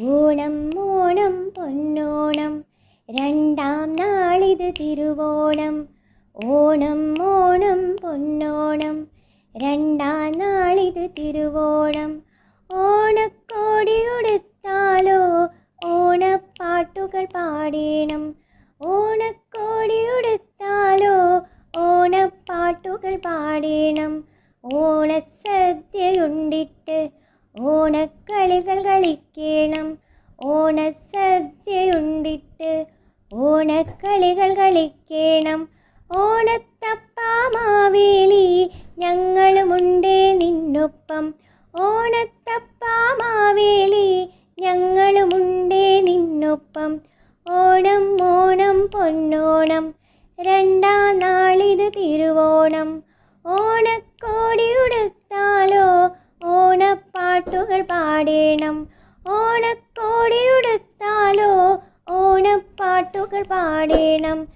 ഓണം ഓണം പൊന്നോണം. രണ്ടാം നാളിത് തിരുവോണം. ഓണം ഓണം പൊന്നോണം. രണ്ടാം നാളിത് തിരുവോണം. ഓണക്കോടിയുടുത്താലോ ഓണപ്പാട്ടുകൾ പാടേണം. ഓണക്കോടിയുടുത്താലോ ഓണപ്പാട്ടുകൾ പാടേണം. ഓണസദ്യയുണ്ടിട്ട് ഓണക്കളികൾ കളിക്കണം. ഓണസദ്യയുണ്ടിട്ട് ഓണക്കളികൾ കളിക്കണം. ഓണത്തപ്പാമാവേലി ഞങ്ങളുമുണ്ടേ നിന്നൊപ്പം. ഓണത്തപ്പാമാവേലി ഞങ്ങളുമുണ്ടേ നിന്നൊപ്പം. ഓണം ഓണം പൊന്നോണം. രണ്ടാം നാളിത് തിരുവോണം. ഓണക്കോടിയുടുത്താലോ ഓണപ്പാട്ടുകൾ പാടേണം. ഓണക്കോടിയുടുത്താലോ ഓണപ്പാട്ടുകൾ പാടേണം.